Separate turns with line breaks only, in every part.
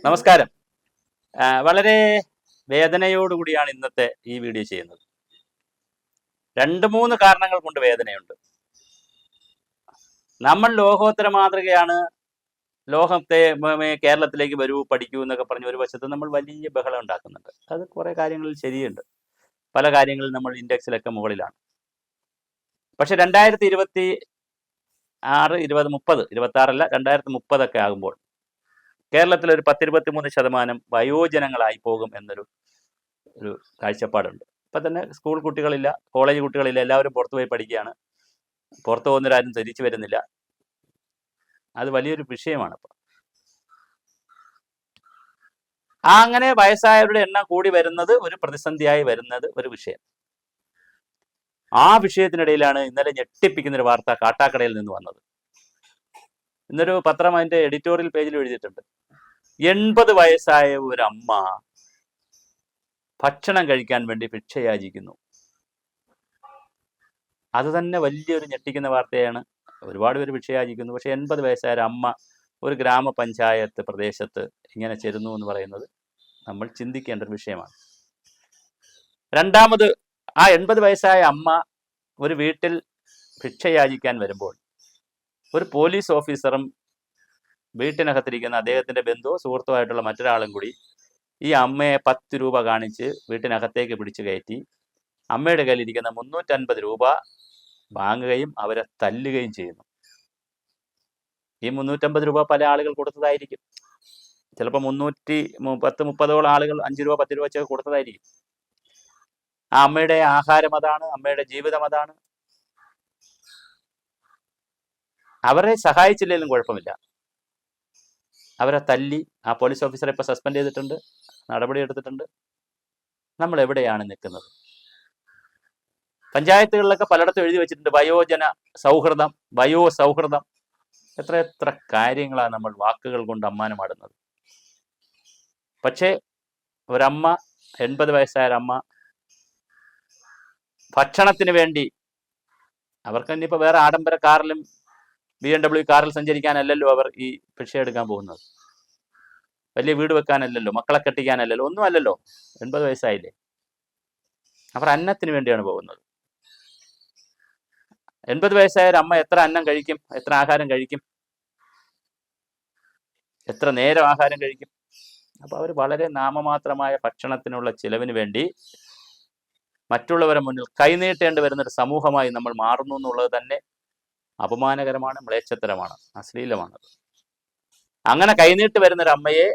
നമസ്കാരം. വളരെ വേദനയോടുകൂടിയാണ് ഇന്നത്തെ ഈ വീഡിയോ ചെയ്യുന്നത്. രണ്ട് മൂന്ന് കാരണങ്ങൾ കൊണ്ട് വേദനയുണ്ട്. നമ്മൾ ലോകോത്തര മാതൃകയാണ്. ലോകത്തെ കേരളത്തിലേക്ക് വരൂ പഠിക്കൂ എന്നൊക്കെ പറഞ്ഞ് ഒരു വശത്ത് നമ്മൾ വലിയ ബഹളം ഉണ്ടാക്കുന്നുണ്ട്. അത് കുറെ കാര്യങ്ങളിൽ ശരിയുണ്ട്. പല കാര്യങ്ങളിൽ നമ്മൾ ഇൻഡെക്സിലൊക്കെ മുകളിലാണ്. പക്ഷെ രണ്ടായിരത്തി ഇരുപത്തി ആറ് ഇരുപത് മുപ്പത് ഇരുപത്തി ആറല്ല രണ്ടായിരത്തി മുപ്പതൊക്കെ ആകുമ്പോൾ കേരളത്തിൽ ഒരു പത്തിരുപത്തി മൂന്ന് ശതമാനം വയോജനങ്ങളായി പോകും എന്നൊരു ഒരു കാഴ്ചപ്പാടുണ്ട്. ഇപ്പൊ തന്നെ സ്കൂൾ കുട്ടികളില്ല കോളേജ് കുട്ടികളില്ല എല്ലാവരും പുറത്തു പോയി പഠിക്കുകയാണ്. പുറത്തു പോകുന്നവരാരും തിരിച്ചു വരുന്നില്ല. അത് വലിയൊരു വിഷയമാണ് ഇപ്പൊ. അങ്ങനെ വയസ്സായവരുടെ എണ്ണം കൂടി വരുന്നത് ഒരു പ്രതിസന്ധിയായി വരുന്നത് ഒരു വിഷയം. ആ വിഷയത്തിനിടയിലാണ് ഇന്നലെ ഞെട്ടിപ്പിക്കുന്ന ഒരു വാർത്ത കാട്ടാക്കടയിൽ നിന്ന് വന്നത്. ഇന്നൊരു പത്രം അതിന്റെ എഡിറ്റോറിയൽ പേജിൽ എഴുതിയിട്ടുണ്ട്. എൺപത് വയസ്സായ ഒരു അമ്മ ഭക്ഷണം കഴിക്കാൻ വേണ്ടി ഭിക്ഷയാചിക്കുന്നു. അത് തന്നെ വലിയൊരു ഞെട്ടിക്കുന്ന വാർത്തയാണ്. ഒരുപാട് പേര് ഭിക്ഷയാചിക്കുന്നു. പക്ഷെ എൺപത് വയസ്സായ അമ്മ ഒരു ഗ്രാമപഞ്ചായത്ത് പ്രദേശത്ത് ഇങ്ങനെ ചേരുന്നു എന്ന് പറയുന്നത് നമ്മൾ ചിന്തിക്കേണ്ട ഒരു വിഷയമാണ്. രണ്ടാമത് ആ എൺപത് വയസ്സായ അമ്മ ഒരു വീട്ടിൽ ഭിക്ഷയാചിക്കാൻ വരുമ്പോൾ ഒരു പോലീസ് ഓഫീസറും വീട്ടിനകത്തിരിക്കുന്ന അദ്ദേഹത്തിന്റെ ബന്ധുവോ സുഹൃത്തോ ആയിട്ടുള്ള മറ്റൊരാളും കൂടി ഈ അമ്മയെ പത്ത് രൂപ കാണിച്ച് വീട്ടിനകത്തേക്ക് പിടിച്ചു കയറ്റി അമ്മയുടെ കയ്യിലിരിക്കുന്ന മുന്നൂറ്റൻപത് രൂപ വാങ്ങുകയും അവരെ തല്ലുകയും ചെയ്യുന്നു. ഈ മുന്നൂറ്റമ്പത് രൂപ പല ആളുകൾ കൊടുത്തതായിരിക്കും. ചിലപ്പോൾ മുന്നൂറ്റി പത്ത് മുപ്പതോളം ആളുകൾ അഞ്ച് രൂപ പത്ത് രൂപ വെച്ചൊക്കെ കൊടുത്തതായിരിക്കും. ആ അമ്മയുടെ ആഹാരം അതാണ് അമ്മയുടെ ജീവിതം അതാണ്. അവരെ സഹായിച്ചില്ലെങ്കിലും കുഴപ്പമില്ല. അവരെ തല്ലി ആ പോലീസ് ഓഫീസറെ ഇപ്പോൾ സസ്പെൻഡ് ചെയ്തിട്ടുണ്ട് നടപടി എടുത്തിട്ടുണ്ട്. നമ്മൾ എവിടെയാണ് നിൽക്കുന്നത്? പഞ്ചായത്തുകളിലൊക്കെ പലയിടത്തും എഴുതി വെച്ചിട്ടുണ്ട് വയോജന സൗഹൃദം വയോ സൗഹൃദം. എത്ര എത്ര കാര്യങ്ങളാണ് നമ്മൾ വാക്കുകൾ കൊണ്ട് അമ്മാനമാടുന്നത്. പക്ഷേ ഒരമ്മ എൺപത് വയസ്സായ അമ്മ ഭക്ഷണത്തിന് വേണ്ടി അവർക്ക് ഇനിയിപ്പോൾ വേറെ ആഡംബര കാറിലും ബി എം ഡബ്ല്യു കാറിൽ സഞ്ചരിക്കാനല്ലല്ലോ അവർ ഈ ഭിക്ഷ എടുക്കാൻ പോകുന്നത്. വലിയ വീട് വെക്കാനല്ലല്ലോ മക്കളെ കെട്ടിക്കാനല്ലല്ലോ ഒന്നും അല്ലല്ലോ എൺപത് വയസ്സായില്ലേ? അവർ അന്നത്തിന് വേണ്ടിയാണ് പോകുന്നത്. എൺപത് വയസ്സായ ഒരു അമ്മ എത്ര അന്നം കഴിക്കും എത്ര ആഹാരം കഴിക്കും എത്ര നേരം ആഹാരം കഴിക്കും. അപ്പൊ അവർ വളരെ നാമമാത്രമായ ഭക്ഷണത്തിനുള്ള ചിലവിന് വേണ്ടി മറ്റുള്ളവരെ മുന്നിൽ കൈനീട്ടേണ്ടി വരുന്ന ഒരു സമൂഹമായി നമ്മൾ മാറുന്നു എന്നുള്ളത് തന്നെ അപമാനകരമാണ് മ്ലേച്ഛത്തരമാണ് അശ്ലീലമാണ്. അങ്ങനെ കൈനീട്ട് വരുന്ന ഒരു അമ്മയെ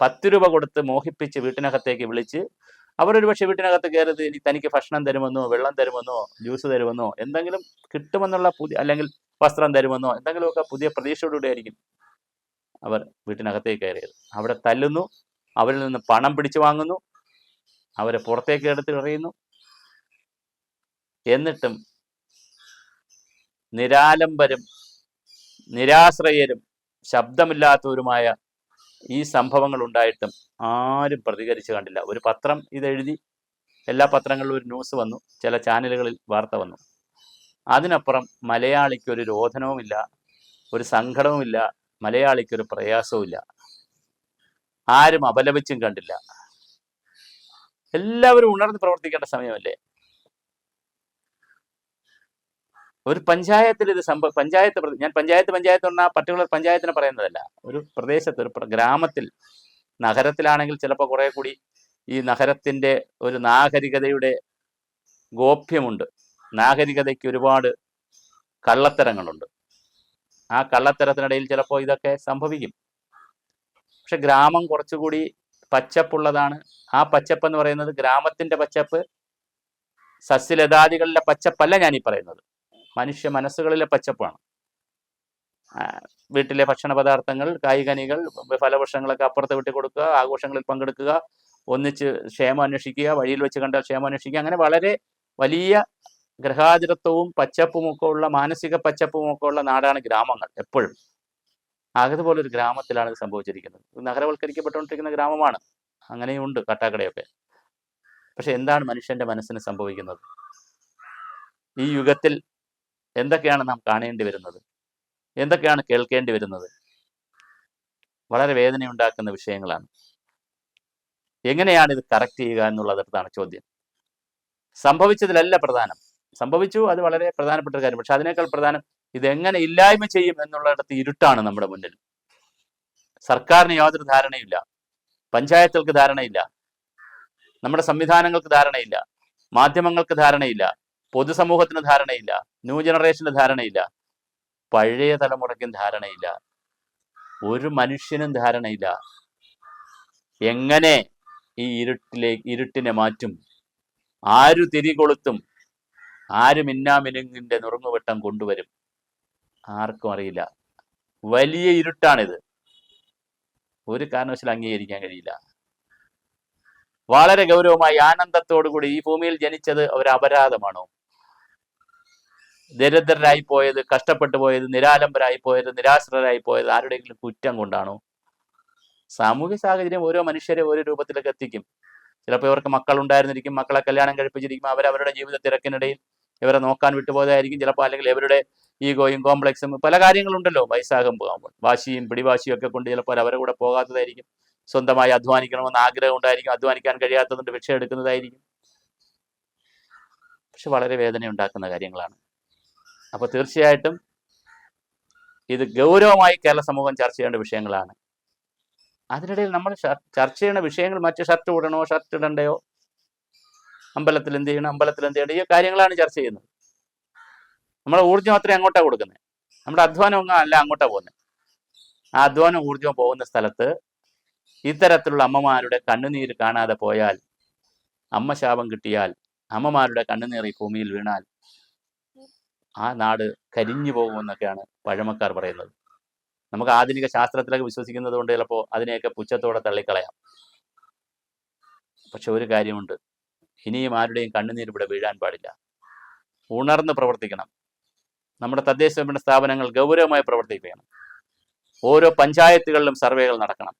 പത്ത് രൂപ കൊടുത്ത് മോഹിപ്പിച്ച് വീട്ടിനകത്തേക്ക് വിളിച്ച് അവരൊരു പക്ഷെ വീട്ടിനകത്ത് കയറിയത് ഇനി തനിക്ക് ഭക്ഷണം തരുമെന്നോ വെള്ളം തരുമെന്നോ ജ്യൂസ് തരുമെന്നോ എന്തെങ്കിലും കിട്ടുമെന്നുള്ള പുതിയ അല്ലെങ്കിൽ വസ്ത്രം തരുമെന്നോ എന്തെങ്കിലുമൊക്കെ പുതിയ പ്രതീക്ഷയോടുകൂടി ആയിരിക്കും അവർ വീട്ടിനകത്തേക്ക് കയറിയത്. അവിടെ തല്ലുന്നു അവരിൽ നിന്ന് പണം പിടിച്ചു വാങ്ങുന്നു അവരെ പുറത്തേക്ക് എടുത്ത് എറിയുന്നു എന്നിട്ടും നിരാലംബരും നിരാശ്രയരും ശബ്ദമില്ലാത്തവരുമായ ഈ സംഭവങ്ങൾ ഉണ്ടായിട്ടും ആരും പ്രതികരിച്ചു കണ്ടില്ല. ഒരു പത്രം ഇതെഴുതി എല്ലാ പത്രങ്ങളിലും ഒരു ന്യൂസ് വന്നു. ചില ചാനലുകളിൽ വാർത്ത വന്നു. അതിനപ്പുറം മലയാളിക്ക് ഒരു രോധനവുമില്ല ഒരു സങ്കടവുമില്ല മലയാളിക്ക് ഒരു പ്രയാസവുമില്ല. ആരും അപലപിച്ചും കണ്ടില്ല. എല്ലാവരും ഉണർന്ന് പ്രവർത്തിക്കേണ്ട സമയമല്ലേ? ഒരു പഞ്ചായത്തിൽ ഇത് സംഭവ പഞ്ചായത്ത് ഞാൻ പഞ്ചായത്ത് പഞ്ചായത്ത് പറഞ്ഞാൽ പർട്ടിക്കുലർ പഞ്ചായത്തിനെ പറയുന്നതല്ല. ഒരു പ്രദേശത്ത് ഒരു ഗ്രാമത്തിൽ നഗരത്തിലാണെങ്കിൽ ചിലപ്പോൾ കുറെ കൂടി ഈ നഗരത്തിന്റെ ഒരു നാഗരികതയുടെ ഗോപ്യമുണ്ട്. നാഗരികതയ്ക്ക് ഒരുപാട് കള്ളത്തരങ്ങളുണ്ട്. ആ കള്ളത്തരത്തിനിടയിൽ ചിലപ്പോൾ ഇതൊക്കെ സംഭവിക്കും. പക്ഷെ ഗ്രാമം കുറച്ചുകൂടി പച്ചപ്പുള്ളതാണ്. ആ പച്ചപ്പ് എന്ന് പറയുന്നത് ഗ്രാമത്തിന്റെ പച്ചപ്പ് സസ്യലതാദികളിലെ പച്ചപ്പല്ല ഞാനീ പറയുന്നത്. മനുഷ്യ മനസ്സുകളിലെ പച്ചപ്പാണ്. വീട്ടിലെ ഭക്ഷണ പദാർത്ഥങ്ങൾ കായികനികൾ ഫലവൃക്ഷങ്ങളൊക്കെ അപ്പുറത്ത് വിട്ട് കൊടുക്കുക ആഘോഷങ്ങളിൽ പങ്കെടുക്കുക ഒന്നിച്ച് ക്ഷേമം അന്വേഷിക്കുക വഴിയിൽ വെച്ച് കണ്ടാൽ ക്ഷേമം അന്വേഷിക്കുക അങ്ങനെ വളരെ വലിയ ഗ്രഹാതിരത്വവും പച്ചപ്പും ഒക്കെ ഉള്ള മാനസിക പച്ചപ്പും ഒക്കെ ഉള്ള നാടാണ് ഗ്രാമങ്ങൾ എപ്പോഴും. ആകതുപോലെ ഒരു ഗ്രാമത്തിലാണ് ഇത് സംഭവിച്ചിരിക്കുന്നത്. നഗരവൽക്കരിക്കപ്പെട്ടുകൊണ്ടിരിക്കുന്ന ഗ്രാമമാണ്. അങ്ങനെയുണ്ട് കട്ടാക്കടയൊക്കെ. പക്ഷെ എന്താണ് മനുഷ്യന്റെ മനസ്സിന് സംഭവിക്കുന്നത്? ഈ യുഗത്തിൽ എന്തൊക്കെയാണ് നാം കാണേണ്ടി വരുന്നത്? എന്തൊക്കെയാണ് കേൾക്കേണ്ടി വരുന്നത്? വളരെ വേദനയുണ്ടാക്കുന്ന വിഷയങ്ങളാണ്. എങ്ങനെയാണ് ഇത് കറക്റ്റ് ചെയ്യുക എന്നുള്ളതാണ് ചോദ്യം. സംഭവിച്ചതിലല്ല പ്രധാനം. സംഭവിച്ചു അത് വളരെ പ്രധാനപ്പെട്ട ഒരു കാര്യം. പക്ഷെ അതിനേക്കാൾ പ്രധാനം ഇത് എങ്ങനെ ഇല്ലായ്മ ചെയ്യും എന്നുള്ളിടത്ത് ഇരുട്ടാണ് നമ്മുടെ മുന്നിൽ. സർക്കാരിന് യാതൊരു ധാരണയില്ല. പഞ്ചായത്തുകൾക്ക് ധാരണയില്ല. നമ്മുടെ സംവിധാനങ്ങൾക്ക് ധാരണയില്ല. മാധ്യമങ്ങൾക്ക് ധാരണയില്ല. പൊതുസമൂഹത്തിന് ധാരണയില്ല. ന്യൂ ജനറേഷന് ധാരണയില്ല. പഴയ തലമുറയ്ക്കും ധാരണയില്ല. ഒരു മനുഷ്യനും ധാരണയില്ല. എങ്ങനെ ഈ ഇരുട്ടിലേക്ക് ഇരുട്ടിനെ മാറ്റും? ആരു തിരികൊളുത്തും ആര് മിന്നാമിനുങ്ങിന്റെ നുറുങ്ങുവെട്ടം കൊണ്ടുവരും? ആർക്കും അറിയില്ല. വലിയ ഇരുട്ടാണിത്. ഒരു കാരണവശാലും അംഗീകരിക്കാൻ കഴിയില്ല. വളരെ ഗൗരവമായി ആനന്ദത്തോടു കൂടി ഈ ഭൂമിയിൽ ജനിച്ചത് ഒരു അപരാധമാണോ? ദരിദ്രരായി പോയത് കഷ്ടപ്പെട്ടു പോയത് നിരാലംബരായി പോയത് നിരാശ്രരായി പോയത് ആരുടെയെങ്കിലും കുറ്റം കൊണ്ടാണോ? സാമൂഹ്യ സാഹചര്യം ഓരോ മനുഷ്യരെ ഓരോ രൂപത്തിലേക്ക് എത്തിക്കും. ചിലപ്പോൾ ഇവർക്ക് മക്കൾ ഉണ്ടായിരുന്നിരിക്കും മക്കളെ കല്യാണം കഴിപ്പിച്ചിരിക്കും അവർ അവരുടെ ജീവിത തിരക്കിനിടയിൽ ഇവരെ നോക്കാൻ വിട്ടുപോയതായിരിക്കും. ചിലപ്പോൾ അല്ലെങ്കിൽ ഇവരുടെ ഈഗോയും കോംപ്ലക്സും പല കാര്യങ്ങളുണ്ടല്ലോ വയസ്സാകുമ്പോൾ വാശിയും പിടിവാശിയും ഒക്കെ കൊണ്ട് ചിലപ്പോൾ അവരെ കൂടെ പോകാത്തതായിരിക്കും. സ്വന്തമായി അധ്വാനിക്കണമെന്ന് ആഗ്രഹം ഉണ്ടായിരിക്കും അധ്വാനിക്കാൻ കഴിയാത്തതുകൊണ്ട് ഭിക്ഷ എടുക്കുന്നതായിരിക്കും. പക്ഷെ വളരെ വേദന ഉണ്ടാക്കുന്ന കാര്യങ്ങളാണ്. അപ്പോൾ തീർച്ചയായിട്ടും ഇത് ഗൗരവമായി കേരള സമൂഹം ചർച്ച ചെയ്യേണ്ട വിഷയങ്ങളാണ്. അതിനിടയിൽ നമ്മൾ ചർച്ച ചെയ്യുന്ന വിഷയങ്ങൾ മറ്റ് ഷർട്ട് ഇടണോ ഷർട്ട് ഇടണ്ടയോ? അമ്പലത്തിൽ എന്ത് ചെയ്യണം അമ്പലത്തിൽ എന്ത് ചെയ്യണം ഈ കാര്യങ്ങളാണ് ചർച്ച ചെയ്യുന്നത്. നമ്മുടെ ഊർജം അത്രയും അങ്ങോട്ടാണ് കൊടുക്കുന്നത്. നമ്മുടെ അധ്വാനം അല്ല അങ്ങോട്ടാണ് പോകുന്നത്. ആ അധ്വാനം ഊർജം പോകുന്ന സ്ഥലത്ത് ഇത്തരത്തിലുള്ള അമ്മമാരുടെ കണ്ണുനീര് കാണാതെ പോയാൽ അമ്മ ശാപം കിട്ടിയാൽ അമ്മമാരുടെ കണ്ണുനീർ ഈ ഭൂമിയിൽ വീണാൽ ആ നാട് കരിഞ്ഞു പോകുമെന്നൊക്കെയാണ് പഴമക്കാർ പറയുന്നത്. നമുക്ക് ആധുനിക ശാസ്ത്രത്തിലൊക്കെ വിശ്വസിക്കുന്നത് കൊണ്ട് ചിലപ്പോൾ അതിനെയൊക്കെ പുച്ഛത്തോടെ തള്ളിക്കളയാം. പക്ഷെ ഒരു കാര്യമുണ്ട്. ഇനിയും ആരുടെയും കണ്ണുനീർ ഇവിടെ വീഴാൻ പാടില്ല. ഉണർന്ന് പ്രവർത്തിക്കണം. നമ്മുടെ തദ്ദേശ സ്വയംഭരണ സ്ഥാപനങ്ങൾ ഗൗരവമായി പ്രവർത്തിക്കണം. ഓരോ പഞ്ചായത്തുകളിലും സർവേകൾ നടക്കണം.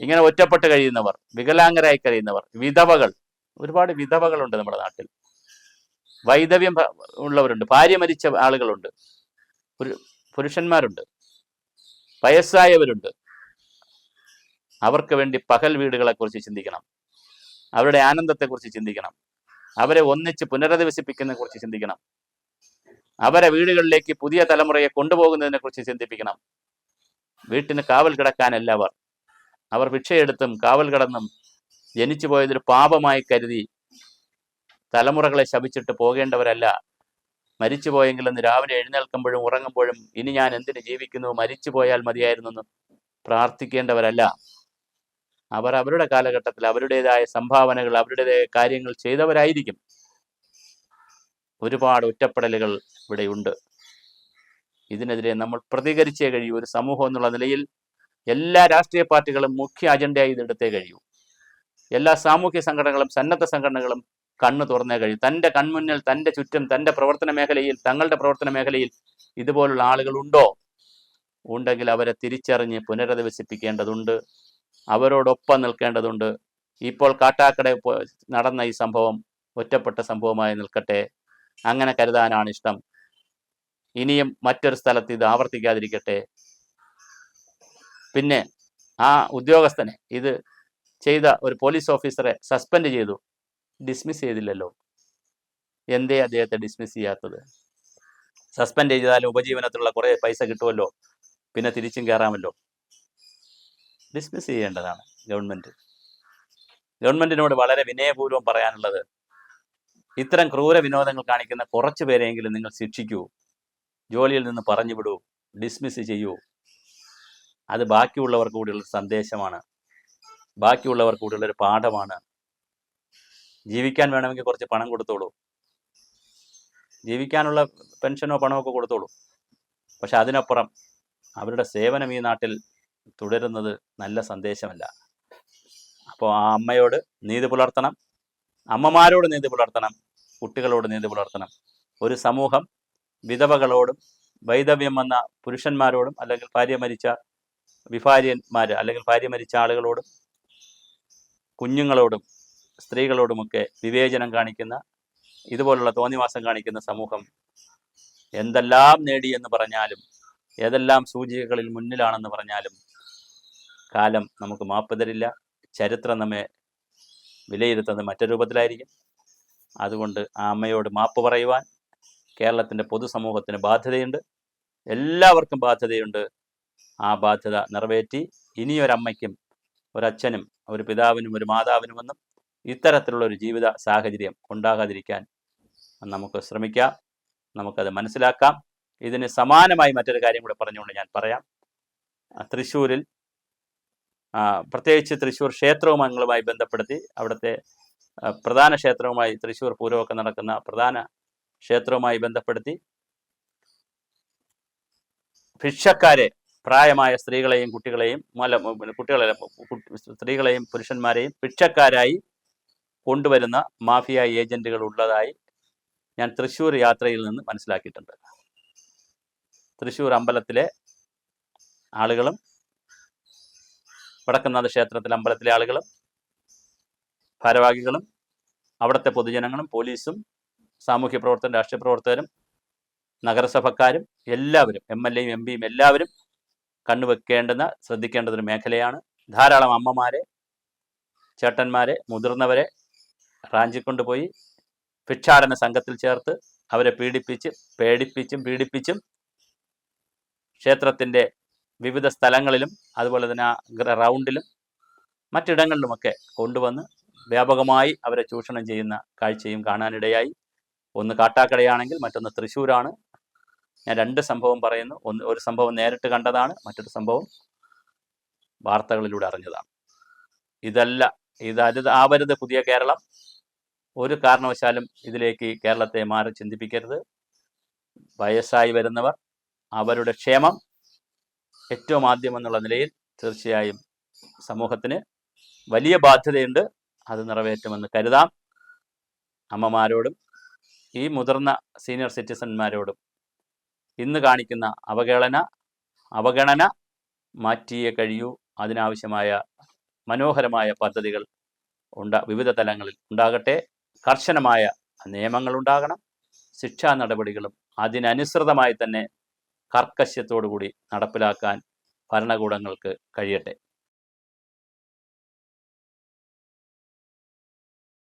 ഇങ്ങനെ ഒറ്റപ്പെട്ട് കഴിയുന്നവർ വികലാംഗരായി കഴിയുന്നവർ വിധവകൾ ഒരുപാട് വിധവകളുണ്ട് നമ്മുടെ നാട്ടിൽ. വൈദവ്യം ഉള്ളവരുണ്ട്. ഭാര്യ മരിച്ച ആളുകളുണ്ട്. പുരു- പുരുഷന്മാരുണ്ട്. വയസ്സായവരുണ്ട്. അവർക്ക് വേണ്ടി പകൽ വീടുകളെ കുറിച്ച് ചിന്തിക്കണം. അവരുടെ ആനന്ദത്തെക്കുറിച്ച് ചിന്തിക്കണം. അവരെ ഒന്നിച്ച് പുനരധിവസിപ്പിക്കുന്നതിനെ കുറിച്ച് ചിന്തിക്കണം. അവരെ വീടുകളിലേക്ക് പുതിയ തലമുറയെ കൊണ്ടുപോകുന്നതിനെ കുറിച്ച് ചിന്തിപ്പിക്കണം. വീട്ടിന് കാവൽ കിടക്കാനല്ല അവർ. അവർ ഭിക്ഷയെടുത്തും കാവൽ കടന്നും ജനിച്ചു പോയതൊരു പാപമായി കരുതി തലമുറകളെ ശപിച്ചിട്ട് പോകേണ്ടവരല്ല. മരിച്ചു പോയെങ്കിലെന്ന് രാവിലെ എഴുന്നേൽക്കുമ്പോഴും ഉറങ്ങുമ്പോഴും ഇനി ഞാൻ എന്തിനു ജീവിക്കുന്നു? മരിച്ചു പോയാൽ മതിയായിരുന്നു എന്ന് പ്രാർത്ഥിക്കേണ്ടവരല്ല. അവർ അവരുടെ കാലഘട്ടത്തിൽ അവരുടേതായ സംഭാവനകൾ അവരുടേതായ കാര്യങ്ങൾ ചെയ്തവരായിരിക്കും. ഒരുപാട് ഒറ്റപ്പെടലുകൾ ഇവിടെയുണ്ട്. ഇതിനെതിരെ നമ്മൾ പ്രതികരിച്ചേ കഴിയൂ. ഒരു സമൂഹം എന്നുള്ള നിലയിൽ എല്ലാ രാഷ്ട്രീയ പാർട്ടികളും മുഖ്യ അജണ്ടയായി ഇതെടുത്തേ കഴിയൂ. എല്ലാ സാമൂഹ്യ സംഘടനകളും സന്നദ്ധ സംഘടനകളും കണ്ണു തുറന്നേ കഴിയും. തന്റെ കൺമുന്നിൽ തന്റെ ചുറ്റും തന്റെ പ്രവർത്തന മേഖലയിൽ തങ്ങളുടെ പ്രവർത്തന മേഖലയിൽ ഇതുപോലുള്ള ആളുകൾ ഉണ്ടോ? ഉണ്ടെങ്കിൽ അവരെ തിരിച്ചറിഞ്ഞ് പുനരധിവസിപ്പിക്കേണ്ടതുണ്ട്. അവരോടൊപ്പം നിൽക്കേണ്ടതുണ്ട്. ഇപ്പോൾ കാട്ടാക്കട നടന്ന ഈ സംഭവം ഒറ്റപ്പെട്ട സംഭവമായി നിൽക്കട്ടെ. അങ്ങനെ കരുതാനാണ് ഇഷ്ടം. ഇനിയും മറ്റൊരു സ്ഥലത്ത് ഇത് ആവർത്തിക്കാതിരിക്കട്ടെ. പിന്നെ ആ ഉദ്യോഗസ്ഥനെ ഇത് ചെയ്ത ഒരു പോലീസ് ഓഫീസറെ സസ്പെൻഡ് ചെയ്തു. ഡിസ്മിസ് ചെയ്തില്ലല്ലോ. എന്തേ അദ്ദേഹത്തെ ഡിസ്മിസ് ചെയ്യാത്തത്? സസ്പെൻഡ് ചെയ്താൽ ഉപജീവനത്തിലുള്ള കുറേ പൈസ കിട്ടുമല്ലോ. പിന്നെ തിരിച്ചും കയറാമല്ലോ ഡിസ്മിസ് ചെയ്യേണ്ടതാണ് ഗവൺമെന്റ് ഗവൺമെന്റിനോട് വളരെ വിനയപൂർവം പറയാനുള്ളത് ഇത്തരം ക്രൂര വിനോദങ്ങൾ കാണിക്കുന്ന കുറച്ചു പേരെങ്കിലും നിങ്ങൾ ശിക്ഷിക്കൂ. ജോലിയിൽ നിന്ന് പറഞ്ഞു വിടൂ ഡിസ്മിസ് ചെയ്യൂ. അത് ബാക്കിയുള്ളവർക്ക് കൂടിയുള്ള സന്ദേശമാണ്. ബാക്കിയുള്ളവർക്ക് കൂടിയുള്ളൊരു പാഠമാണ്. ജീവിക്കാൻ വേണമെങ്കിൽ കുറച്ച് പണം കൊടുത്തോളൂ. ജീവിക്കാനുള്ള പെൻഷനോ പണമോ ഒക്കെ കൊടുത്തോളൂ. പക്ഷെ അതിനപ്പുറം അവരുടെ സേവനം ഈ നാട്ടിൽ തുടരുന്നത് നല്ല സന്ദേശമല്ല. അപ്പോൾ ആ അമ്മയോട് നീതി പുലർത്തണം. അമ്മമാരോട് നീതി പുലർത്തണം. കുട്ടികളോട് നീതി പുലർത്തണം. ഒരു സമൂഹം വിധവകളോടും വൈധവ്യം വന്ന പുരുഷന്മാരോടും അല്ലെങ്കിൽ ഭാര്യ മരിച്ച വിഭാര്യന്മാർ അല്ലെങ്കിൽ ഭാര്യ മരിച്ച ആളുകളോടും കുഞ്ഞുങ്ങളോടും സ്ത്രീകളോടുമൊക്കെ വിവേചനം കാണിക്കുന്ന ഇതുപോലുള്ള തോന്നിവാസം കാണിക്കുന്ന സമൂഹം എന്തെല്ലാം നേടി എന്ന് പറഞ്ഞാലും ഏതെല്ലാം സൂചികകളിൽ മുന്നിലാണെന്ന് പറഞ്ഞാലും കാലം നമുക്ക് മാപ്പ് തരില്ല. ചരിത്രം നമ്മെ വിലയിരുത്തുന്നത് മറ്റൊരു രൂപത്തിലായിരിക്കും. അതുകൊണ്ട് ആ അമ്മയോട് മാപ്പ് പറയുവാൻ കേരളത്തിന്റെ പൊതുസമൂഹത്തിന് ബാധ്യതയുണ്ട്. എല്ലാവർക്കും ബാധ്യതയുണ്ട്. ആ ബാധ്യത നിറവേറ്റി ഇനിയൊരമ്മയ്ക്കും ഒരച്ഛനും ഒരു പിതാവിനും ഒരു മാതാവിനുമൊന്നും ഇത്തരത്തിലുള്ള ഒരു ജീവിത സാഹചര്യം ഉണ്ടാകാതിരിക്കാൻ നമുക്ക് ശ്രമിക്കാം. നമുക്കത് മനസ്സിലാക്കാം. ഇതിന് സമാനമായി മറ്റൊരു കാര്യം കൂടെ പറഞ്ഞുകൊണ്ട് ഞാൻ പറയാം. തൃശ്ശൂരിൽ പ്രത്യേകിച്ച് തൃശ്ശൂർ ക്ഷേത്രവുമായി ബന്ധപ്പെടുത്തി അവിടുത്തെ പ്രധാന ക്ഷേത്രവുമായി തൃശ്ശൂർ പൂരമൊക്കെ നടക്കുന്ന പ്രധാന ക്ഷേത്രവുമായി ബന്ധപ്പെടുത്തി ഭിക്ഷക്കാരെ പ്രായമായ സ്ത്രീകളെയും കുട്ടികളെയും മല കുട്ടികളെ സ്ത്രീകളെയും പുരുഷന്മാരെയും ഭിക്ഷക്കാരായി കൊണ്ടുവരുന്ന മാഫിയ ഏജന്റുകൾ ഉള്ളതായി ഞാൻ തൃശ്ശൂർ യാത്രയിൽ നിന്ന് മനസ്സിലാക്കിയിട്ടുണ്ട്. തൃശ്ശൂർ അമ്പലത്തിലെ ആളുകളും വടക്കുന്നാഥ ക്ഷേത്രത്തിലെ അമ്പലത്തിലെ ആളുകളും ഭാരവാഹികളും അവിടുത്തെ പൊതുജനങ്ങളും പോലീസും സാമൂഹ്യ പ്രവർത്തകരും രാഷ്ട്രീയ പ്രവർത്തകരും നഗരസഭക്കാരും എല്ലാവരും എം എൽ എയും എം പിയും എല്ലാവരും കണ്ണുവെക്കേണ്ടുന്ന ശ്രദ്ധിക്കേണ്ടതൊരു മേഖലയാണ്. ധാരാളം അമ്മമാരെ ചേട്ടന്മാരെ മുതിർന്നവരെ റാഞ്ചിക്കൊണ്ടുപോയി ഭിക്ഷാടന സംഘത്തിൽ ചേർത്ത് അവരെ പീഡിപ്പിച്ച് പേടിപ്പിച്ചും പീഡിപ്പിച്ചും ക്ഷേത്രത്തിന്റെ വിവിധ സ്ഥലങ്ങളിലും അതുപോലെ തന്നെ റൗണ്ടിലും മറ്റിടങ്ങളിലുമൊക്കെ കൊണ്ടുവന്ന് വ്യാപകമായി അവരെ ചൂഷണം ചെയ്യുന്ന കാഴ്ചയും കാണാനിടയായി. ഒന്ന് കാട്ടാക്കടയാണെങ്കിൽ മറ്റൊന്ന് തൃശ്ശൂരാണ്. ഞാൻ രണ്ട് സംഭവം പറയുന്നു. ഒന്ന് ഒരു സംഭവം നേരിട്ട് കണ്ടതാണ് മറ്റൊരു സംഭവം വാർത്തകളിലൂടെ അറിഞ്ഞതാണ്. ഇതല്ല ഇത് അരുത് ആവരുത് പുതിയ കേരളം ഒരു കാരണവശാലും ഇതിലേക്ക് കേരളത്തെ മാറി ചിന്തിപ്പിക്കരുത്. വയസ്സായി വരുന്നവർ അവരുടെ ക്ഷേമം ഏറ്റവും ആദ്യം എന്നുള്ള നിലയിൽ തീർച്ചയായും സമൂഹത്തിന് വലിയ ബാധ്യതയുണ്ട്. അത് നിറവേറ്റുമെന്ന് കരുതാം. അമ്മമാരോടും ഈ മുതിർന്ന സീനിയർ സിറ്റിസന്മാരോടും ഇന്ന് കാണിക്കുന്ന അവഗണന അവഗണന മാറ്റിയേ കഴിയൂ. അതിനാവശ്യമായ മനോഹരമായ പദ്ധതികൾ ഉണ്ടാ വിവിധ തലങ്ങളിൽ ഉണ്ടാകട്ടെ. കർശനമായ നിയമങ്ങൾ ഉണ്ടാകണം. ശിക്ഷാ നടപടികളും അതിനനുസൃതമായി തന്നെ കർക്കശ്യത്തോടുകൂടി നടപ്പിലാക്കാൻ ഭരണകൂടങ്ങൾക്ക് കഴിയട്ടെ.